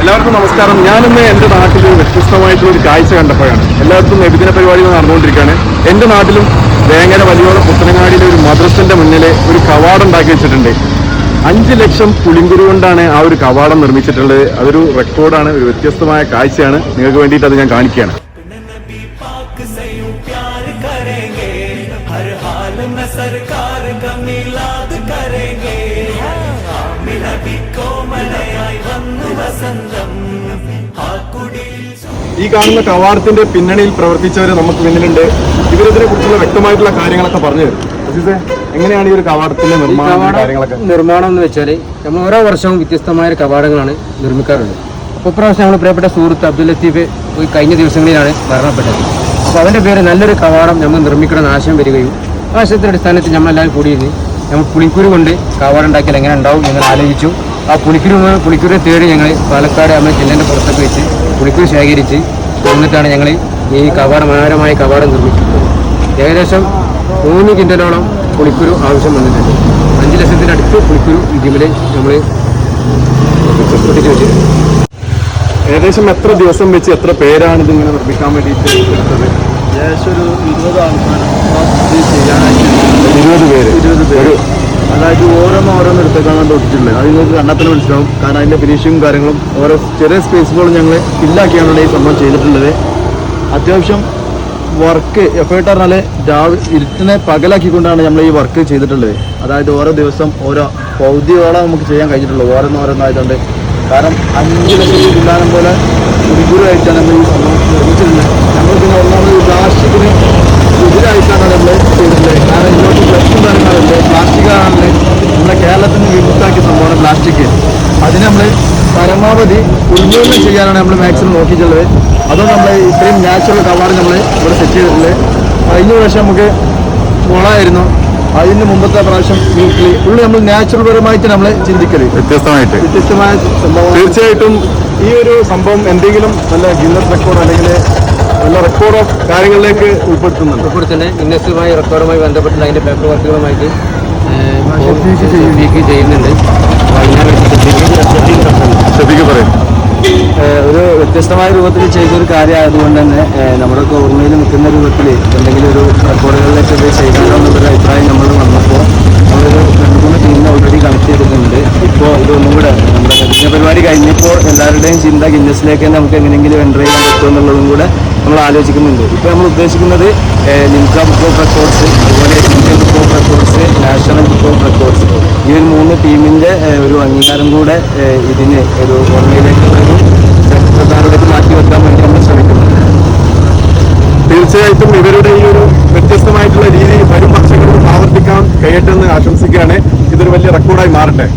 എല്ലാവർക്കും നമസ്കാരം. ഞാനിന്ന് എന്റെ നാട്ടിൽ വ്യത്യസ്തമായിട്ടുള്ള ഒരു കാഴ്ച കണ്ടപ്പോഴാണ്. എല്ലാവർക്കും നബിദിന പരിപാടികൾ നടന്നുകൊണ്ടിരിക്കുകയാണ്. എന്റെ നാട്ടിലും വേങ്ങര വലിയോളം പുത്തനങ്ങാടിയിലെ ഒരു മദ്രസിന്റെ മുന്നിലെ ഒരു കവാടം ഉണ്ടാക്കി വെച്ചിട്ടുണ്ട്. അഞ്ച് ലക്ഷം പുളിങ്കുരു കൊണ്ടാണ് ആ ഒരു കവാടം നിർമ്മിച്ചിട്ടുള്ളത്. അതൊരു റെക്കോർഡാണ് ഒരു വ്യത്യസ്തമായ കാഴ്ചയാണ്. നിങ്ങൾക്ക് വേണ്ടിയിട്ട് അത് ഞാൻ കാണിക്കുകയാണ്. नबी ഈ കാണുന്ന കവാടത്തിന്റെ പിന്നണിയിൽ പ്രവർത്തിച്ചവർ നമുക്ക് മുന്നിലുണ്ട് ഇവരിതിനെ കുറിച്ചുള്ള വ്യക്തമായിട്ടുള്ള കാര്യങ്ങളൊക്കെ പറഞ്ഞു തരും. അസീസേ, എങ്ങനെയാണ് ഈ ഒരു കവാടത്തിന്റെ നിർമ്മാണം കാര്യങ്ങളൊക്കെ? നിർമ്മാണം എന്ന് വെച്ചാൽ നമ്മൾ ഓരോ വർഷവും വ്യത്യസ്തമായ കവാടങ്ങളാണ് നിർമ്മിക്കാറുള്ളത്. അപ്പോൾ പ്രാവശ്യം നമ്മൾ പ്രിയപ്പെട്ട സുഹൃത്ത് അബ്ദുൽ ലത്തീഫ് പോയി കഴിഞ്ഞ ദിവസങ്ങളിലാണ് മരണപ്പെട്ടത്. അപ്പോൾ അവന്റെ പേര് നല്ലൊരു കവാടം നമ്മൾ നിർമ്മിക്കണമെന്ന് ആശയം വരികയും ആശയത്തിന്റെ അടിസ്ഥാനത്തിൽ നമ്മളെല്ലാവരും കൂടിയിരുന്ന് നമ്മൾ പുളിക്കുരു കൊണ്ട് കാവാടുണ്ടാക്കിയാൽ എങ്ങനെ ഉണ്ടാവും ഞങ്ങൾ ആലോചിച്ചു. ആ പുളിക്കുരു പുളിക്കുരു തേടി ഞങ്ങൾ പാലക്കാട് നമ്മുടെ ജില്ലേന്റെ പുറത്തൊക്കെ വെച്ച് പുളിക്കുരു ശേഖരിച്ച് എന്നിട്ടാണ് ഞങ്ങൾ ഈ കവാട മനോഹരമായ കവാടം നിർമ്മിക്കുന്നത്. ഏകദേശം മൂന്ന് കിൻഡലോളം പുളിക്കുരു ആവശ്യം വന്നിട്ടുണ്ട്. അഞ്ച് ലക്ഷത്തിനടുത്ത് പുളിക്കുരു ഇതിമിൽ നമ്മൾ പൊട്ടിച്ചു വെച്ചിട്ടുണ്ട്. ഏകദേശം എത്ര ദിവസം വെച്ച് എത്ര പേരാണ് ഇതിങ്ങനെ നിർമ്മിക്കാൻ വേണ്ടിയിട്ട് എടുത്തത്? ഏകദേശം ഒരു ഇരുപത് ആൾക്കാരാണ് ഇത് ചെയ്യാനായിട്ട് ഇരുപത് പേര്. ഇരുപത് പേര്. അതായത് ഓരോന്ന് ഓരോന്ന് എടുത്തേക്കാണ് തൊട്ടിട്ടുള്ളത് അത് നിങ്ങൾക്ക് കണ്ടെത്തൽ മനസ്സിലാവും. കാരണം അതിന്റെ ഫിനിഷിങ്ങും കാര്യങ്ങളും ഓരോ ചെറിയ സ്പേസുകളും ഞങ്ങൾ ഫില്ലാക്കിയാണ് ഈ സംഭവം ചെയ്തിട്ടുള്ളത്. അത്യാവശ്യം വർക്ക് എഫേർട്ട് പറഞ്ഞാൽ രാവിലെ ഇരുട്ടിനെ പകലാക്കിക്കൊണ്ടാണ് നമ്മൾ ഈ വർക്ക് ചെയ്തിട്ടുള്ളത്. അതായത് ഓരോ ദിവസം ഓരോ പൗതിയോളം നമുക്ക് ചെയ്യാൻ കഴിഞ്ഞിട്ടുള്ളത് ഓരോന്ന് ഓരോന്നായതുകൊണ്ട്. കാരണം അഞ്ച് ലക്ഷം പിള്ളാനം പോലെ ഗുരുഗുരുവായിട്ടാണ് നമ്മൾ ഈ സംഭവം നിർമ്മിച്ചിട്ടുള്ളത്. നമ്മൾ പിന്നെ പ്ലാസ്റ്റിക്. അതിന് നമ്മൾ പരമാവധി ഉന്മൂലനം ചെയ്യാനാണ് നമ്മൾ മാക്സിമം നോക്കിയിട്ടുള്ളത്. അതുകൊണ്ട് നമ്മൾ ഇത്രയും നാച്ചുറൽ കവാറ് നമ്മൾ ഇവിടെ സെറ്റ് ചെയ്തിട്ടുള്ളത് കഴിഞ്ഞ പ്രാവശ്യം നമുക്ക് മുളായിരുന്നു. അതിന് മുമ്പത്തെ പ്രാവശ്യം വീട്ടിൽ ഉള്ളി നമ്മൾ നാച്ചുറൽ പരമായിട്ട് നമ്മൾ ചിന്തിക്കൽ. വ്യത്യസ്തമായിട്ട്. വ്യത്യസ്തമായ സംഭവം തീർച്ചയായിട്ടും ഈ ഒരു സംഭവം എന്തെങ്കിലും നല്ല ഗിന്നസ് റെക്കോർഡ് അല്ലെങ്കിൽ നല്ല റെക്കോർഡ് ഓഫ് കാര്യങ്ങളിലേക്ക് ഉൾപ്പെടുത്തുന്നുണ്ട്. ഇപ്പോൾ തന്നെ ഇന്നസുമായി റെക്കോർഡുമായി ബന്ധപ്പെട്ടുള്ള അതിന്റെ പേപ്പർ വർക്കുകളുമായിട്ട് ചെയ്യുന്നുണ്ട്. ഒരു വ്യത്യസ്തമായ രൂപത്തിൽ ചെയ്തൊരു കാര്യമായതുകൊണ്ട് തന്നെ നമ്മുടെയൊക്കെ നമ്മുടെ ഓർമ്മയിൽ നിൽക്കുന്ന രൂപത്തിൽ എന്തെങ്കിലും ഒരു റെക്കോർഡുകളിലേക്ക് ഇത് ചെയ്താലോ എന്നുള്ളൊരു അഭിപ്രായം നമ്മൾ വന്നപ്പോൾ നമ്മളൊരു രണ്ട് മൂന്ന് ടീമിനെ ഓൾറെഡി കണക്ട് ചെയ്തിട്ടുണ്ട്. ഇപ്പോൾ ഇതൊന്നും കൂടെ നമ്മുടെ കഴിഞ്ഞ പരിപാടി കഴിഞ്ഞപ്പോൾ എല്ലാവരുടെയും ചിന്ത ഗിന്നസിലേക്ക് തന്നെ നമുക്ക് എങ്ങനെയെങ്കിലും എന്റർ ചെയ്യാൻ പറ്റുമോ എന്നുള്ളതും കൂടെ നമ്മൾ ആലോചിക്കുന്നുണ്ട്. ഇപ്പോൾ നമ്മൾ ഉദ്ദേശിക്കുന്നത് ലിംക ബുക്ക് ഓഫ് റെക്കോർഡ്സ് അതുപോലെ Indian book of records national book records ഈ ഒരു മൂന്ന് ടീമിന്റെ ഒരു അംഗീകാരം കൂടെ ഇതിന് ഒരു ഓർമ്മയിലേക്ക് ഒരു പ്രധാനമായിട്ട് മാറ്റി വെക്കാൻ വേണ്ടി നമ്മൾ ശ്രമിക്കുന്നുണ്ട് തീർച്ചയായിട്ടും ഇവരുടെ ഈ ഒരു വ്യത്യസ്തമായിട്ടുള്ള രീതി വരും വർഷങ്ങളിൽ ആവർത്തിക്കാൻ കഴിയട്ടെ എന്ന് ആശംസിക്കുകയാണ്. ഇതൊരു വലിയ റെക്കോർഡായി മാറട്ടെ.